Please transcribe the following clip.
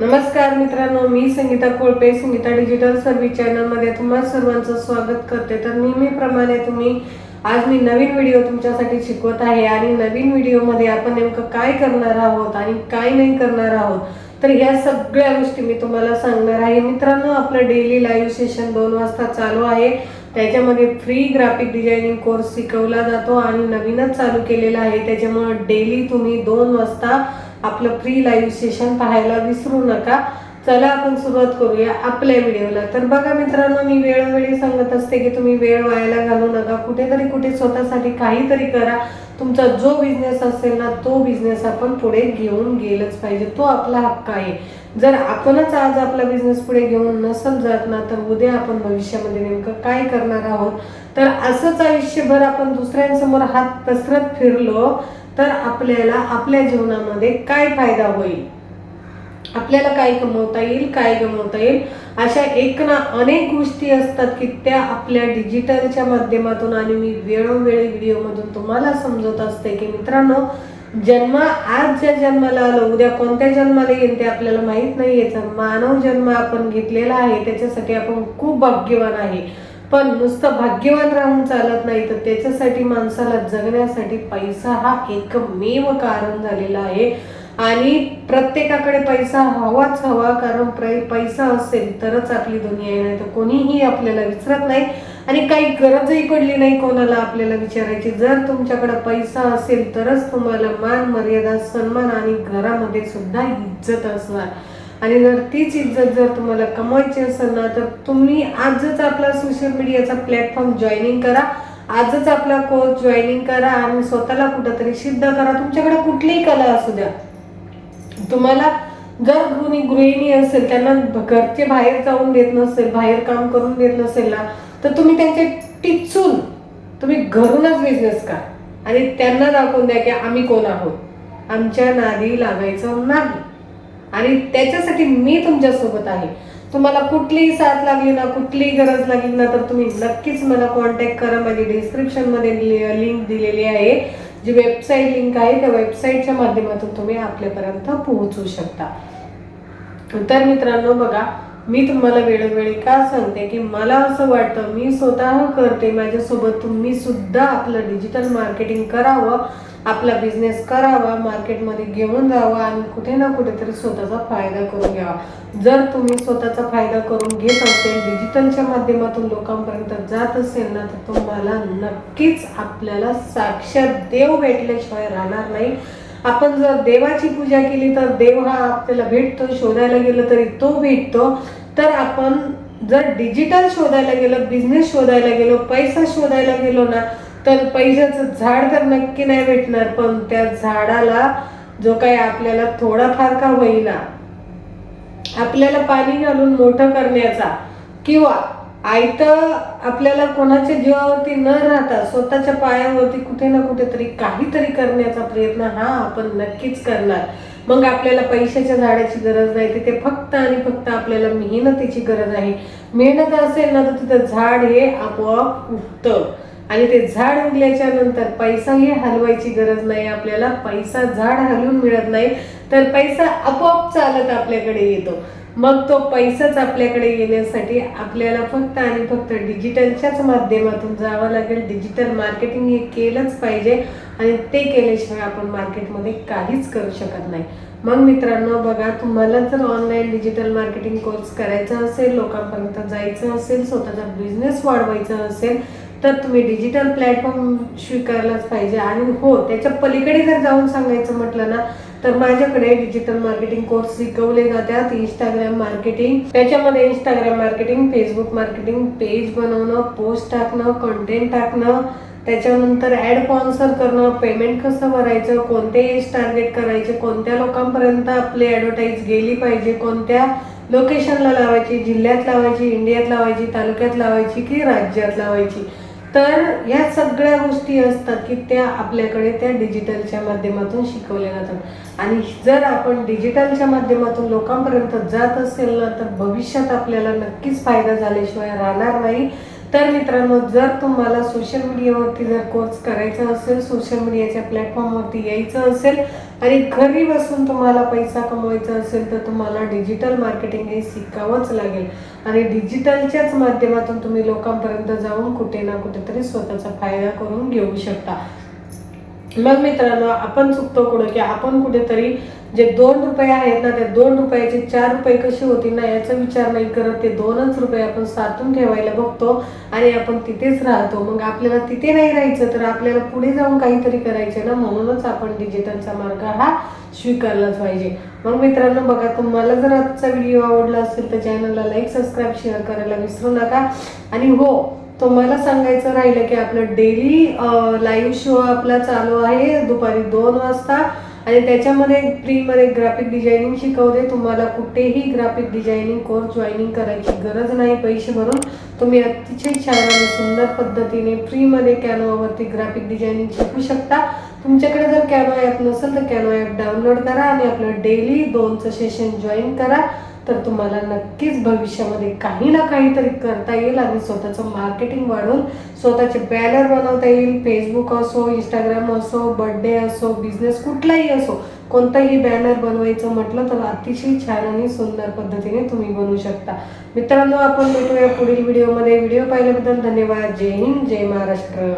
नमस्कार मित्रांनो मी संगीता कोळपे संगीता डिजिटल सर्व्हिस चॅनलमध्ये तुम्हा सर्वांचं स्वागत करते. तर नेहमीप्रमाणे तुम्ही आज मी नवीन व्हिडिओ तुमच्यासाठी शिकवत आहे आणि नवीन व्हिडिओमध्ये आपण नेमकं काय करणार आहोत आणि काय नाही करणार आहोत तर ह्या सगळ्या गोष्टी मी तुम्हाला सांगणार आहे. मित्रांनो आपलं डेली लाईव्ह सेशन दोन वाजता चालू आहे. त्याच्यामध्ये फ्री ग्राफिक डिझायनिंग कोर्स शिकवला जातो आणि नवीनच चालू केलेला आहे. त्याच्यामुळे डेली तुम्ही दोन वाजता आपलं फ्री लाईव्ह सेशन पाहायला विसरू नका. चला आपण सुरुवात करूया आपल्या व्हिडिओला तर बघा मित्रांनो मी वेळोवेळी सांगत असते की तुम्ही वेळ व्हायला घालू नका. कुठेतरी कुठे स्वतःसाठी काहीतरी करा. तुमचा जो बिझनेस असेल ना तो बिझनेस आपण पुढे घेऊन गेलंच पाहिजे. तो आपला हक्क आहे. जर आपणच आज आपला बिझनेस पुढे घेऊन नसल जात ना तर उद्या आपण भविष्यामध्ये नेमकं काय करणार आहोत? तर असंच आयुष्यभर आपण दुसऱ्यांसमोर हात पसरत फिरलो तर आपल्याला आपल्या जीवनामध्ये काय फायदा होईल? आपल्याला काय कमवता येईल काय गमवता येईल? अशा एक ना अनेक गोष्टी असतात की त्या आपल्या डिजिटलच्या माध्यमातून आणि मी वेळोवेळी व्हिडिओमधून तुम्हाला समजत असते की मित्रांनो जन्म आज ज्या जन्माला आलो उद्या कोणत्या जन्माला येईल ते आपल्याला माहीत नाही याचा मानव जन्म आपण घेतलेला आहे त्याच्यासाठी आपण खूप भाग्यवान आहे. पण नुसतं भाग्यवान राहून चालत नाही तर त्याच्यासाठी माणसाला जगण्यासाठी पैसा हा एकमेव कारण झालेला आहे. आणि प्रत्येकाकडे पैसा हवाच हवा कारण प्र- पैसा असेल तरच आपली दुनिया आहे नाही तर कोणीही आपल्याला विचारत नाही. आणि काही गरजही पडली नाही कोणाला आपल्याला विचारायची. जर तुमच्याकडे पैसा असेल तरच तुम्हाला मान मर्यादा सन्मान आणि घरामध्ये सुद्धा इज्जत असणार. आणि जर तीच इज्जत जर तुम्हाला कमवायची असेल ना तर तुम्ही आजच आपला सोशल मीडियाचा प्लॅटफॉर्म जॉईनिंग करा. आजच आपला कोर्स जॉईनिंग करा आणि स्वतःला कुठंतरी सिद्ध करा. तुमच्याकडे कुठलीही कला असू द्या. तुम्हाला जर कुणी गृहिणी असेल त्यांना घरचे बाहेर जाऊन देत नसेल बाहेर काम करून देत नसेल ना तर तुम्ही त्यांचे टिचून तुम्ही घरूनच बिझनेस करा. आणि त्यांना दाखवून द्या की आम्ही कोण आहोत. आमच्या नादी लागायचं नाही. आणि त्याच्यासाठी मी तुमच्यासोबत आहे. तुम्हाला कुठलीही साथ लागली ना कुठलीही गरज लागली ना तर तुम्ही नक्कीच मला कॉन्टॅक्ट करा. माझी डिस्क्रिप्शनमध्ये लिंक दिलेली आहे. जी वेबसाईट लिंक आहे त्या वेबसाईटच्या माध्यमातून तुम्ही आपल्यापर्यंत पोहोचू शकता. तर मित्रांनो बघा मी तुम्हाला वेळोवेळी का सांगते की मला असं वाटतं मी स्वतः करते माझ्यासोबत तुम्ही सुद्धा आपलं डिजिटल मार्केटिंग करावं आपला बिझनेस करावा मार्केटमध्ये घेऊन जावा आणि कुठे ना कुठेतरी स्वतःचा फायदा करून घ्यावा. जर तुम्ही स्वतःचा फायदा करून घेत असेल डिजिटलच्या माध्यमातून लोकांपर्यंत जात असेल ना तर तुम्हाला नक्कीच आपल्याला साक्षात देव भेटल्याशिवाय राहणार नाही. आपण जर देवाची पूजा केली तर देव हा आपल्याला भेटतो शोधायला गेलं तरी तो भेटतो. तर आपण जर डिजिटल शोधायला गेलो बिझनेस शोधायला गेलो पैसा शोधायला गेलो ना तर पैशाचं झाड तर नक्की नाही भेटणार पण त्या झाडाला जो काही आपल्याला थोडाफार का होईना आपल्याला पाणी घालून मोठं करण्याचा किंवा आई तर आपल्याला कोणाच्या जीवावरती न राहता स्वतःच्या पायावरती कुठे ना कुठेतरी काहीतरी करण्याचा प्रयत्न हा आपण नक्कीच करणार. मग आपल्याला पैशाच्या झाडाची गरज नाही तिथे फक्त आणि फक्त आपल्याला मेहनतीची गरज आहे. मेहनत असेल ना तर तिथं झाड हे आपोआप उगतं. आणि ते झाड उगल्याच्या नंतर पैसाही हलवायची गरज नाही आपल्याला पैसा झाड हलवून मिळत नाही तर पैसा आपोआप चालत आपल्याकडे येतो. मग तो पैसाच आपल्याकडे येण्यासाठी आपल्याला फक्त आणि फक्त डिजिटलच्याच माध्यमातून जावं लागेल. डिजिटल मार्केटिंग हे केलंच पाहिजे आणि ते केल्याशिवाय आपण मार्केटमध्ये काहीच करू शकत नाही. मग मित्रांनो बघा तुम्हाला जर ऑनलाईन डिजिटल मार्केटिंग कोर्स करायचा असेल लोकांपर्यंत जायचं असेल स्वतःचा बिझनेस वाढवायचा असेल तर तुम्ही डिजिटल प्लॅटफॉर्म स्वीकारलाच पाहिजे. आणि हो त्याच्या पलीकडे जर जाऊन सांगायचं म्हटलं ना तर माझ्याकडे डिजिटल मार्केटिंग कोर्स शिकवले जातात. इंस्टाग्राम मार्केटिंग त्याच्यामध्ये Instagram marketing Facebook marketing page बनवणं पोस्ट टाकणं कंटेंट टाकणं. त्याच्यानंतर ऍड स्पॉन्सर करणं पेमेंट कसं भरायचं कोणते एज टार्गेट करायचे कोणत्या लोकांपर्यंत आपली ॲडव्हर्टाईज गेली पाहिजे कोणत्या लोकेशनला लावायची जिल्ह्यात लावायची इंडियात लावायची तालुक्यात लावायची की राज्यात लावायची. तर ह्या सगळ्या गोष्टी असतात की त्या आपल्याकडे त्या डिजिटलच्या माध्यमातून शिकवल्या जातात. आणि जर आपण डिजिटलच्या माध्यमातून लोकांपर्यंत जात असेल ना तर भविष्यात आपल्याला नक्कीच फायदा झाल्याशिवाय राहणार नाही. तर मित्रांनो जर तुम्हाला सोशल मीडियावरती जर कोर्स करायचा असेल सोशल मीडियाच्या प्लॅटफॉर्मवरती यायचं असेल आणि घरी बसून तुम्हाला पैसा कमवायचा असेल तर तुम्हाला डिजिटल मार्केटिंग हे शिकावंच लागेल. आणि डिजिटलच्याच माध्यमातून तुम्ही लोकांपर्यंत जाऊन कुठे ना कुठेतरी स्वतःचा फायदा करून घेऊ शकता. मग मित्रांनो आपण चुकतो कुठं की आपण कुठेतरी जे दोन रुपये आहेत ना त्या दोन रुपयाचे चार रुपये कसे होतील ना याचा विचार नाही करत. ते दोनच रुपये आपण साठून ठेवायला बघतो आणि आपण तिथेच राहतो. मग आपल्याला तिथे नाही राहायचं तर आपल्याला पुढे जाऊन काहीतरी करायचे ना म्हणूनच आपण डिजिटलचा मार्ग हा स्वीकारलाच पाहिजे. मग मित्रांनो बघा तुम्हाला जर आजचा व्हिडिओ आवडला असेल तर चॅनलला लाईक सबस्क्राईब शेअर करायला विसरू नका. आणि हो तुम्हाला सांगायचं राहिलं की आपलं डेली लाईव्ह शो आपला चालू आहे दुपारी दोन वाजता आणि त्याच्यामध्ये फ्रीमध्ये ग्राफिक डिझायनिंग शिकवते. तुम्हाला कुठेही ग्राफिक डिझायनिंग कोर्स जॉईनिंग करायची गरज नाही पैसे भरून. तुम्ही अतिशय छान आणि सुंदर पद्धतीने फ्रीमध्ये कॅनोवरती ग्राफिक डिझायनिंग शिकू शकता. तुमच्याकडे जर कॅनो ॲप नसेल तर कॅनो ॲप डाउनलोड करा आणि आपलं डेली दोनचं सेशन जॉईन करा. तर तुम्हाला नक्कीच भविष्यामध्ये काही ना काहीतरी करता येईल आणि स्वतःचं मार्केटिंग वाढवून स्वतःचे बॅनर बनवता येईल. फेसबुक असो इंस्टाग्राम असो बर्थडे असो बिझनेस कुठलाही असो कोणताही बॅनर बनवायचं म्हटलं तर अतिशय छान आणि सुंदर पद्धतीने तुम्ही बनवू शकता. मित्रांनो आपण भेटूया पुढील व्हिडिओमध्ये व्हिडिओ पाहिल्याबद्दल धन्यवाद. जय हिंद जय महाराष्ट्र.